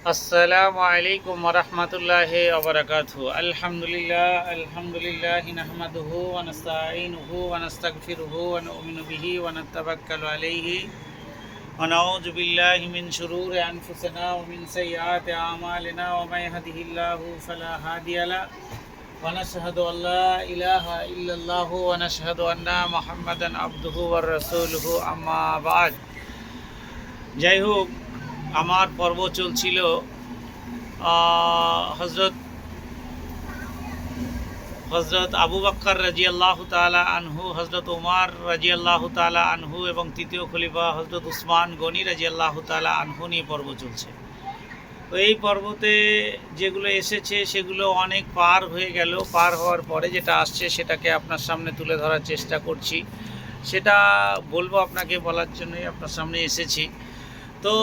আসসালামু আলাইকুম ওরহমতুল্লাহ ওবরাকাতু আলহামদুলিল্লাহ আলহামদুলিল্লাহ নাহমাদুহু ওয়া নাস্তাঈনুহু ওয়া নু'মিনু বিহি ওয়া নাতাওয়াক্কালু আলাইহি। ওয়া নাউযু বিল্লাহি মিন শুরুরি আনফুসিনা ওয়া মিন সাইয়্যাতি আ'মালিনা ওয়া মান ইয়াহদিহিল্লাহু ফালা হাদিয়া লা। ওয়া নাশহাদু আন লা ইলাহা ইল্লাল্লাহু ওয়া নাশহাদু আন্না মুহাম্মাদান আবদুহু ওয়া রাসূলুহু। আম্মা বা'দ। যাই হোক আমার পর্ব চলছিল হজরত হজরত আবু বাক্কর রাজি আল্লাহ তালা আনহু হজরত উমার রাজি আল্লাহ তালা আনহু এবং তৃতীয় খলিফা হজরত উসমান গনি রাজি আল্লাহ তালা আনহু নিয়ে পর্ব চলছে। তো এই পর্বতে যেগুলো এসেছে সেগুলো অনেক পার হয়ে গেল। পার হওয়ার পরে যেটা আসছে সেটাকে আপনার সামনে তুলে ধরার চেষ্টা করছি। সেটা বলব আপনাকে বলার জন্যই আপনার সামনে এসেছি। তো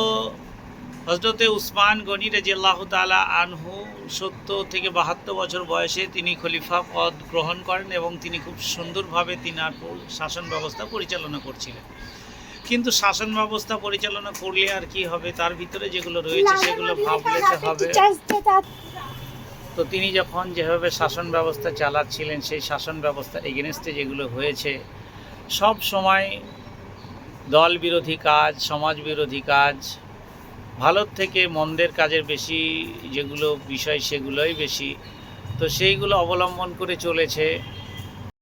হজরতে উসমান গনি রাজি আল্লাহ তালা আনহু সত্তর থেকে বাহাত্তর বছর বয়সে তিনি খলিফা পদ গ্রহণ করেন এবং তিনি খুব সুন্দরভাবে তিনার শাসন ব্যবস্থা পরিচালনা করছিলেন। কিন্তু শাসন ব্যবস্থা পরিচালনা করলে আর কি হবে? তার ভিতরে যেগুলো রয়েছে সেগুলো ভাবলেতে হবে। তো তিনি যখন যেভাবে শাসন ব্যবস্থা চালাচ্ছিলেন সেই শাসন ব্যবস্থা এগেনস্টে যেগুলো হয়েছে সব সময় দল বিরোধী কাজ সমাজ বিরোধী কাজ ভালোর থেকে মন্দের কাজের বেশি যেগুলো বিষয় সেগুলোই বেশি। তো সেইগুলো অবলম্বন করে চলেছে।